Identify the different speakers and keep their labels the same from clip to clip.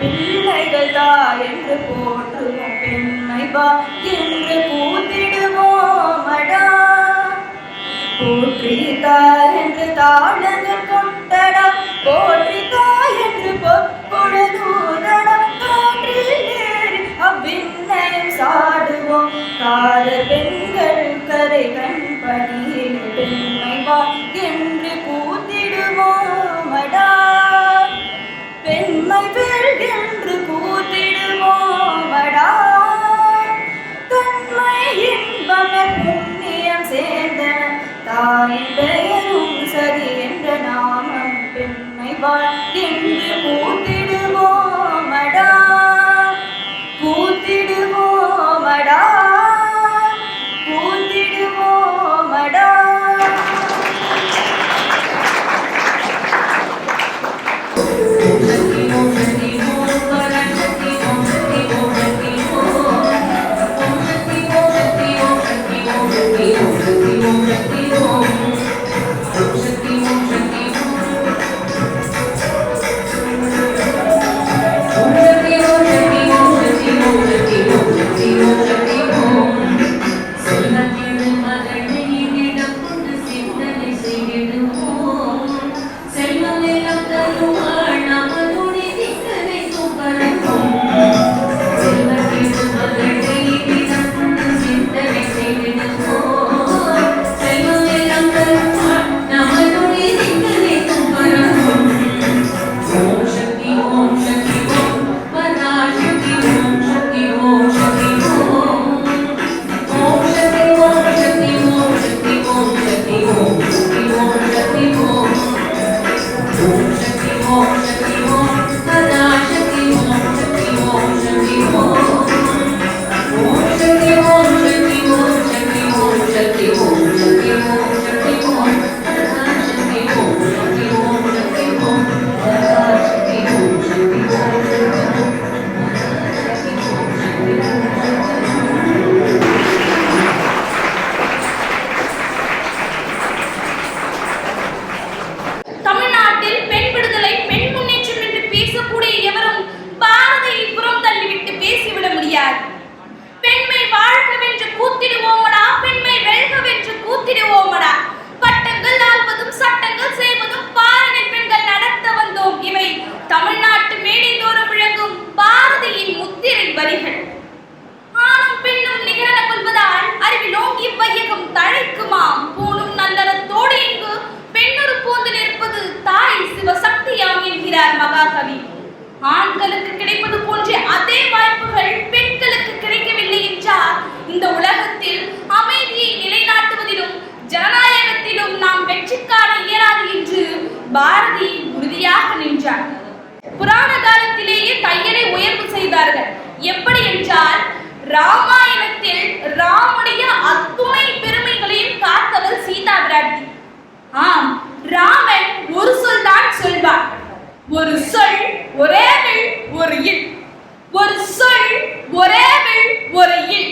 Speaker 1: பிள்ளைகள் தாய் என்று போற்றுவோம் பெண்மை பா என்று கூத்திடுவோம் அடா. போற்றி தாய் என்று தாளங்கள் கொண்டடா. போற்றி தாய் என்று பொற்பொழுதூதடா. காற்றில் ஏறி அவ்விண்ணயம் சாடுவோம். கால பெண்கள் கரை கண் பணியில் பெண்மை வா என்று கூத்திடுவோம் அடா. தாயின்
Speaker 2: பாரதி உறுதியாக நின்றார். புராண காலத்திலேயே தையலை உயர்வு செய்தார்கள். எப்படி என்றால் ராமாயணத்தில் ராமுடைய அத்துணை பெருமைகளையும் காத்தவர் சீதா பிராட்டி ஆம் ராமன் ஒரு சொல் தான் சொல்வார். ஒரு சொல் ஒரே வில் ஒரு இல். ஒரு சொல் ஒரே வில் ஒரு இல்.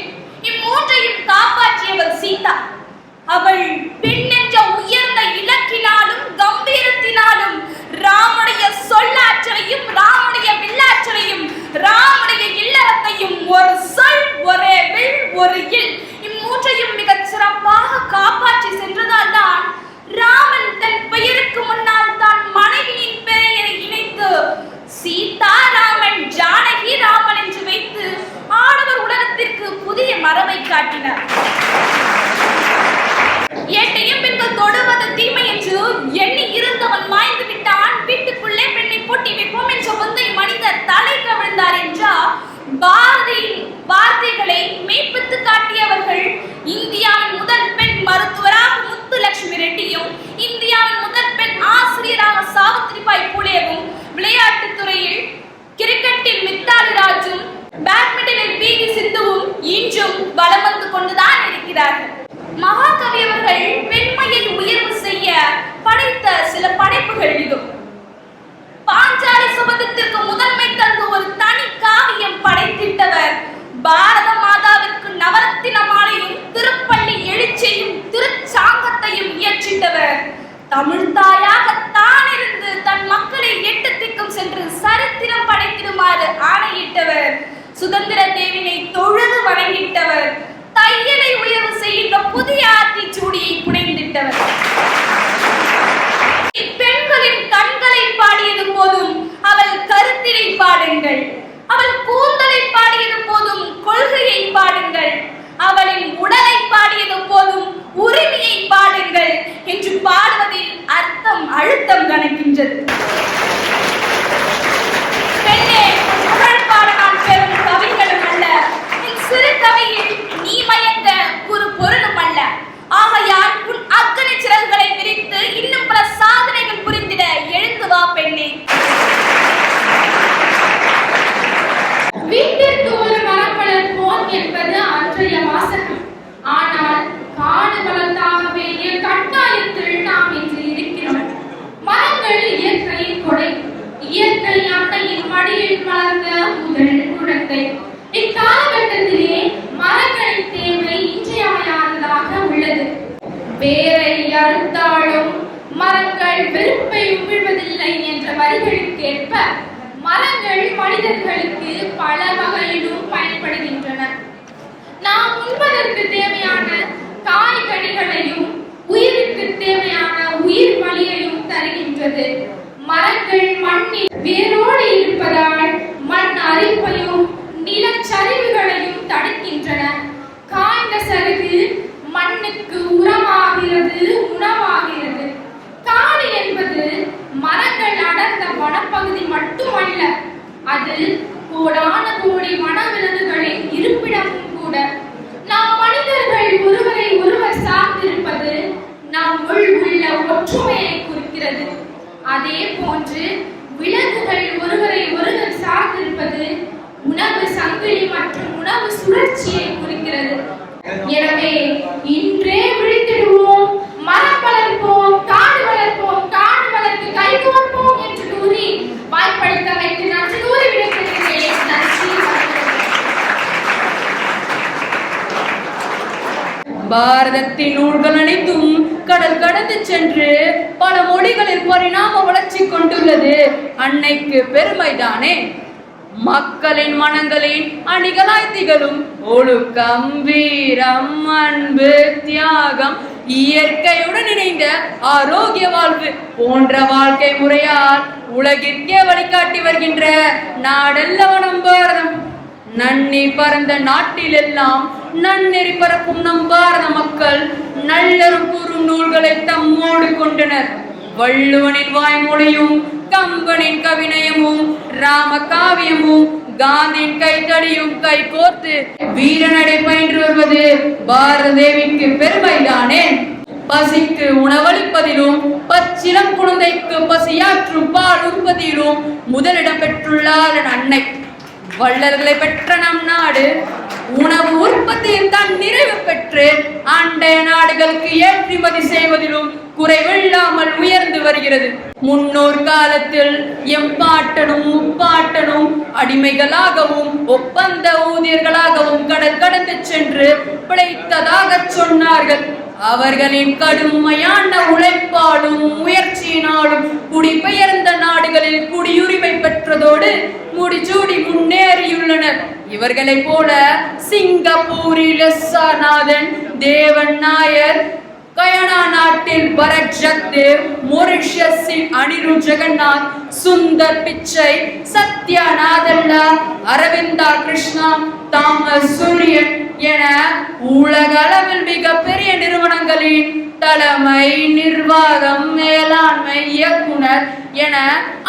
Speaker 2: இம்மூன்றையும் காப்பாற்றியவர் சீதா. அவள் பெண் என்ற உயர்ந்த இலக்கினாலும் கம்பீரத்தினாலும் ராமுடைய சொல் தமிழ் தாயாக தான் இருந்து தன் மக்களை எட்டு திக்கும் சென்று சரித்திரம் படைத்திடுமாறு ஆணையிட்டவர். சுதந்திர தேவினை தொழுது வணங்கிட்டவர். தையலை உயர்வு செய்கின்ற புதிய ஆத்திச்சூடியை புனைந்திட்டவர். பெண்களின் கண்களை பாடியது போதும் அவள் கருத்தினை பாடுங்கள். அவள் கூந்தலை பாடியது போதும் கொள்கையை பாடுங்கள். அவளின் உடலை பாடியது போதும் உரிமையை பாடுங்கள் என்று பாடு அர்த்தம் அழுத்தம் கணக்கின்றது பெண்ணே புகழ் நான் பெறும் கவிகளும் அல்ல. சிறு கவியில் நீ மயங்க ஒரு பொருளும் அல்ல. ஆகையால் உன் அக்கறை சிறகுகளை விரித்து இன்னும் பல சாதனைகள் புரிந்திட எழுந்து வா பெண்ணே.
Speaker 3: வீட்டிற்கு ஒரு மரம் வளர்ப்போம் என்பது அன்றைய வாசகம். ஆனால் பேரை அறுத்தாலும் மரங்கள் வெறுப்பை உமிழ்வதில்லை என்ற வரிகளுக்கேற்ப மரங்கள் மனிதர்களுக்கு பல வகையிலும் பயன்படுகின்றன. நாம் உண்பதற்கு தேவையான காய்கனிகளையும் உயிருக்கு தேவையான உயிர் வழியையும் தருகின்றது. மரங்கள் மண்ணில் வேரோடு இருப்பதால் மண் அரிப்பையும் நிலச்சரிவு உரமாகிறது உணவாகிறது. காடு என்பது மரங்கள் அடர்ந்த வனப்பகுதி மட்டுமல்ல அது கோடான கோடி வனவிலங்குகளின் இருப்பிடமும் கூட. நாம் மனிதர்கள் ஒருவரை ஒருவர் சார்ந்திருப்பது நம்முள் உள்ள ஒற்றுமையை குறிக்கிறது. அதே போன்று விலங்குகள் ஒருவரை ஒருவர் சார்ந்திருப்பது உணவு சங்கிலி மற்றும் உணவு சுழற்சியை குறிக்கிறது. எனவே இன்றே விழித்திடுவோம் மரம் வளர்ப்போம் காடு வளர்ப்போம் காடு வளர்த்து கைகோர்ப்போம் என்று கூறி வாய்ப்பளித்தமைக்கு நன்றி கூறி விடைபெறுகிறேன். நன்றி
Speaker 4: பாரதத்தின் நூல்கள் அனைத்தும் கடல் கடந்து சென்று பல மொழிகளில் பரிணாம வளர்ச்சி கொண்டுள்ளது. அன்னைக்கு பெருமைதானே? மக்களின் மனங்களின் அணிகளாய் திகழும் ஒழுக்கம் வீரம் அன்பு தியாகம் இயற்கையுடன் இணைந்த ஆரோக்கிய வாழ்வு போன்ற வாழ்க்கை முறையால் உலகிற்கே வழிகாட்டி வருகின்ற நாடெல்லாம் நம் பாரதம் நன்னி பறந்த நாட்டிலெல்லாம் நன்னெறி பரப்பும் நம் பாரத மக்கள் நல்லரும் கூறும் நூல்களை தம்மோடு கொண்டனர். வள்ளுவனின் வாய்மொழியும் கம்பனின் கவிநயமும் ராம காவியமும் காந்தியின் கைத்தடியும் கை கோர்த்து வீரநடை பயின்று வருவது பாரத தேவிக்கு பெருமைதானே? பசிக்கு உணவளிப்பதிலும் பச்சிலம் குழந்தைக்கு பசியாற்றும் பால் உற்பத்தியிலும் முதலிடம் பெற்றுள்ளார் அன்னை. வள்ளல்களை பெற்ற நம் நாடு உணவு உற்பத்தியில் தான் நிறைவு பெற்று அண்டைய நாடுகளுக்கு ஏற்றுமதி செய்வதிலும் குறைவில்லாமல் உயர்ந்து வருகிறது. முன்னோர் காலத்தில் எம்பாட்டனும் முப்பாட்டனும் அடிமைகளாகவும் ஒப்பந்த ஊதியர்களாகவும் கடல் கடந்து சென்று பிழைத்ததாகச் சொன்னார்கள். அவர்களின் கடுமையான உழைப்பாலும் முயற்சியினாலும் குடிபெயர்ந்த நாடுகளில் குடியுரிமை பெற்றதோடு முடிச்சூடி முன்னேறியுள்ளனர். இவர்களைப் போல சிங்கப்பூரில் தேவன் நாயர் கயனா நாட்டில் பரத் ஜக்தேவ் மொரிஷியஸில் அனிரு ஜெகநாத் சுந்தர் பிச்சை சத்யா நாதல்லா அரவிந்தா கிருஷ்ணா தாமஸ் சூரியன் என உலக அளவில் மிகப்பெரிய நிறுவனங்களின் தலைமை நிர்வாகம் மேலாண்மை இயக்குனர் என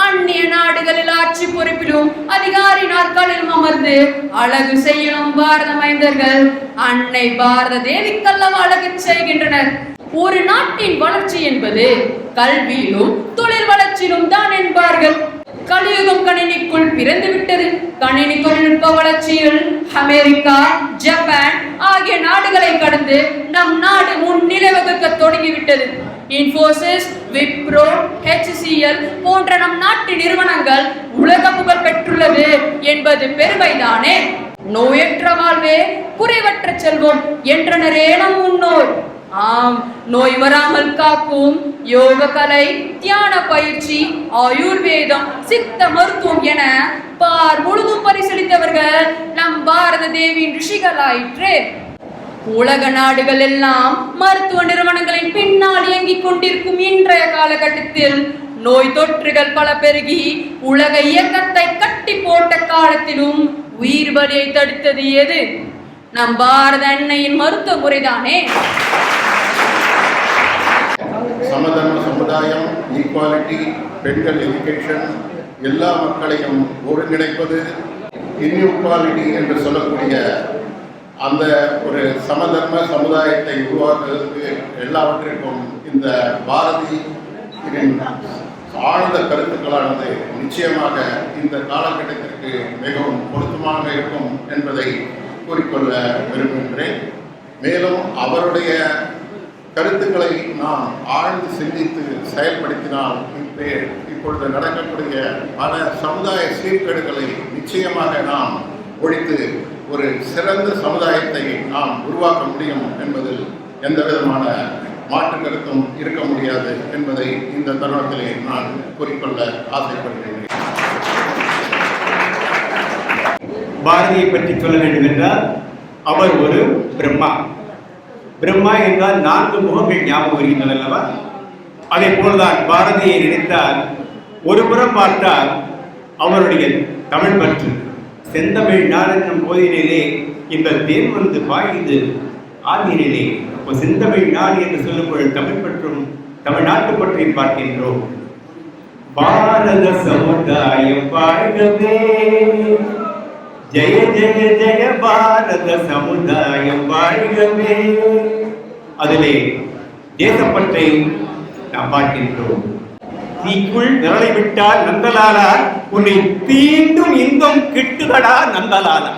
Speaker 4: அந்நிய நாடுகளில் ஆட்சி பொறுப்பிலும் அதிகாரி நாற்காலிலும் அமர்ந்து அழகு செய்யணும் பாரத மைந்தர்கள். அன்னை பாரத தேவிக்கல்லவா அழகு செய்கின்றனர். ஒரு நாட்டின் வளர்ச்சி என்பது கல்வியிலும் தொழில் வளர்ச்சியிலும் தான் என்பார்கள். கலியுகம் கணினிக்குள் பிறந்து விட்டது. கணினி தொழில்நுட்ப வளர்ச்சியில் அமெரிக்கா ஜப்பான் ஆகிய நாடுகளை கடந்து நம் நாடு முன்னிலை வகுக்க தொடங்கிவிட்டது. இன்ஃபோசிஸ் விப்ரோ ஹெச்சிஎல் போன்ற நம் நாட்டு நிறுவனங்கள் உலக புகழ் பெற்றுள்ளது என்பது பெருமைதானே? நோயற்ற வாழ்வே குறைவற்ற செல்வம் என்றனரே நம் முன்னோர். ஆம் நோய் வராமல் காக்கும் யோக கலை தியான பயிற்சி ஆயுர்வேதம் சித்த மருத்துவம் என பார் முழுதும் பரிசீலித்தவர்கள் நம் பாரத தேவியின் ரிஷிகளாயிற்று. உலக நாடுகள் எல்லாம் மருத்துவ நிறுவனங்களின் பின்னால் இயங்கிக் கொண்டிருக்கும் இன்றைய காலகட்டத்தில் நோய் தொற்றுகள் பல பெருகி உலக இயக்கத்தை கட்டி போட்ட காலத்திலும் உயிர் பலியை தடுத்தது எது நம் பாரத அன்னையின் மருத்துவ முறைதானே?
Speaker 5: சமதர்ம சமுதாயம் ஈக்குவாலிட்டி பெண்கள் எஜுகேஷன் எல்லா மக்களையும் ஒருங்கிணைப்பது இன்இக்வாலிட்டி என்று சொல்லக்கூடிய அந்த ஒரு சமதர்ம சமுதாயத்தை உருவாக்குவதற்கு எல்லாவற்றிற்கும் இந்த பாரதி ஆழ்ந்த கருத்துக்களானது நிச்சயமாக இந்த காலகட்டத்திற்கு மிகவும் பொருத்தமாக இருக்கும் என்பதை கூறிக்கொள்ள விரும்புகின்றேன். மேலும் அவருடைய கருத்துக்களை நாம் ஆழ்ந்து சிந்தித்து செயல்படுத்தினால் இப்போ இப்பொழுது நடக்கக்கூடிய பல சமுதாய சீர்கேடுகளை நிச்சயமாக நாம் ஒழித்து ஒரு சிறந்த சமுதாயத்தை நாம் உருவாக்க முடியும் என்பதில் எந்த விதமான மாற்று கருத்தும் இருக்க முடியாது என்பதை இந்த தருணத்திலே நான் குறிக்கொள்ள ஆசைப்படுகிறேன்
Speaker 6: பாரதியை பற்றி சொல்ல வேண்டும் என்றால் அவர் ஒரு பிரம்மா. பிரம்மா என்றால் நான்கு முகங்கள் ஞாபகம் வருகின்றன அல்லவா? அதே போலதான் பாரதியை நினைத்தால் ஒரு புறம் பார்த்தால் அவருடைய தமிழ் பற்று. செந்தமிழ் நாடென்னும் போதினிலே இந்த தேன் வந்து பாய்ந்து ஆதினிலே அப்போ செந்தமிழ் நாடு என்று சொல்லும் பொழுது தமிழ் பற்றும் தமிழ்நாட்டு பற்றியும் பார்க்கின்றோம். பாரத சமுதாயம் வாழ்கவே ஜெய ஜெய ஜெய பாரத சமுதாயம் வாழ்கவே. அதிலே தேசப்பற்றை நாம் பார்க்கின்றோம். தீக்குள் நிரலை விட்டால் நந்தலாலா உன்னை தீண்டும் இன்பம் கிட்டுதடா நந்தலாலா.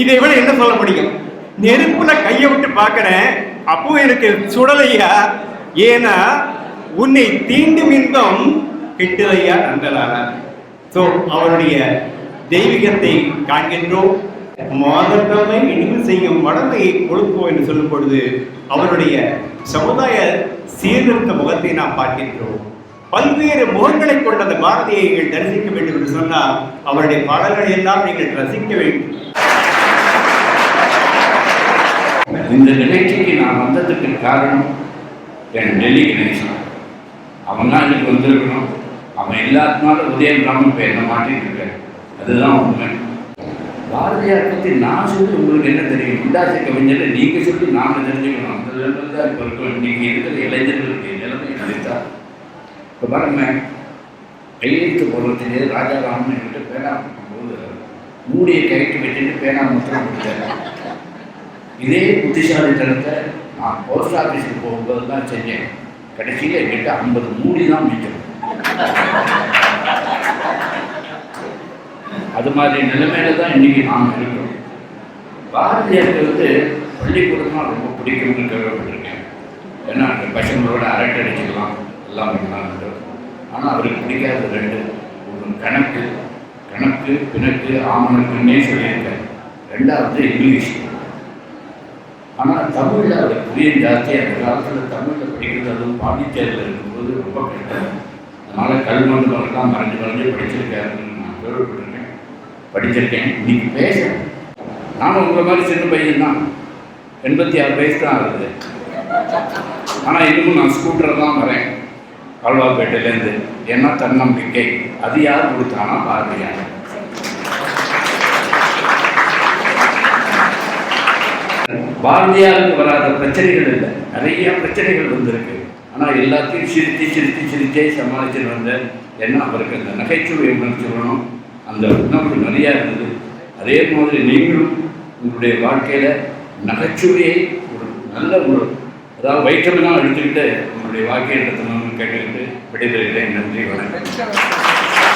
Speaker 6: இதை விட என்ன சொல்ல முடியும்? நெருப்புல கையை விட்டு பார்க்கிறேன் அப்போ எனக்கு சுடலையா? ஏன்னா உன்னை தீண்டும் இன்பம் கிட்டுதையா நந்தலாலா? ஸோ அவருடைய தெய்வீகத்தை காண்கின்றோம். மாதத்தமை இனிவு செய்யும் வடமையை கொடுப்போம் என்று சொல்லும் பொழுது அவருடைய சமுதாய சீர்திருத்த முகத்தை நாம் பார்க்கின்றோம். பல்வேறு முகங்களை கொண்ட அந்த பாரதியை நீங்கள் தரிசிக்க வேண்டும் என்று சொன்னால் அவருடைய பாடல்களை எல்லாம் நீங்கள் ரசிக்க வேண்டும்.
Speaker 7: இந்த நிகழ்ச்சிக்கு நான் வந்ததுக்கு காரணம் என் டெல்லி கணேசன். அவன் தான் எனக்கு வந்திருக்கணும். அவன் எல்லாத்தினால உதயகிராமம் இப்போ என்ன மாட்டிட்டு இருக்கேன் அதுதான் உண்மை பாரதியார் பற்றி நான் சொல்லி உங்களுக்கு என்ன தெரியும்? உண்டாச கவிஞர் நீங்கள் சொல்லி நாங்கள் தெரிஞ்சுக்கணும். அந்த லெவலில் தான் இப்போ இருக்கோம் நீங்கள் இருக்கிற இளைஞர்களுக்கு நிலைமை நினைத்தா இப்போ பாருங்க கையெழுத்து போடுறதுலேயே ராஜாராமன் என்கிட்ட பேனா போது மூடியை கைட்டு வச்சுட்டு பேனா முத்திரம் கொடுத்தாரு. இதே புத்திசாலித்தனத்தை நான் போஸ்ட் ஆஃபீஸுக்கு போகும்போது தான் செஞ்சேன். கடைசியில் என்கிட்ட ஐம்பது மூடி தான் மிச்சம். அது மாதிரி நிலைமையில தான் இன்னைக்கு நாம் இருக்கிறோம். பாரதியாருக்கு வந்து பள்ளிக்கூடம்னா ரொம்ப பிடிக்கும்னு கேள்விப்பட்டிருக்கேன். ஏன்னா அந்த பசங்களோட அரட்டை அடிச்சுக்கலாம் எல்லாம் பண்ணலாம் ஆனால் அவருக்கு பிடிக்காத ரெண்டு ஒரு கணக்கு. கணக்கு பிணக்கு ஆமணக்குன்னே சொல்லியிருக்கேன் ரெண்டாவது இங்கிலீஷ். ஆனால் தமிழில் அவருக்கு புரிய ஜாஸ்தி அந்த காலத்தில் தமிழில் படிக்கிறது அதுவும் பாண்டிச்சேரியில் இருக்கும்போது ரொம்ப கஷ்டம். அதனால் கல்மண்டபம்லாம் மறைஞ்சு மறைஞ்சு படிச்சிருக்காருன்னு நான் கேள்விப்பட்டேன் படிச்சிருக்கேன். இன்னைக்கு பேச நானும் உங்களை மாதிரி சின்ன பையன் தான் எண்பத்தி ஆறு வயசு தான் ஆகுது. ஆனால் இன்னமும் நான் ஸ்கூட்டரில் தான் வரேன். கால்வாப்பேட்டையிலேருந்து. ஏன்னா தன்னம்பிக்கை. அது யார் கொடுத்தானா பாரதியார் பாரதியாருக்கு வராத பிரச்சனைகள் இல்லை. நிறைய பிரச்சனைகள் வந்திருக்கு. ஆனால் எல்லாத்தையும் சிரித்து சிரித்து சிரித்தே சமாளிச்சுட்டு வந்த ஏன்னா அவருக்கு. அந்த நகைச்சுவை உணர்ச்சி வேணும் அந்த உணர்வு நிறையா இருந்தது. அதே மாதிரி நீங்களும் உங்களுடைய வாழ்க்கையில் நகைச்சுவையை ஒரு நல்ல ஒரு அதாவது வைட்டமினாக எடுத்துக்கிட்டு உங்களுடைய வாழ்க்கையை நடத்தணும்னு கேட்டுக்கிட்டு விடைபெறுகிறேன். நன்றி வணக்கம்.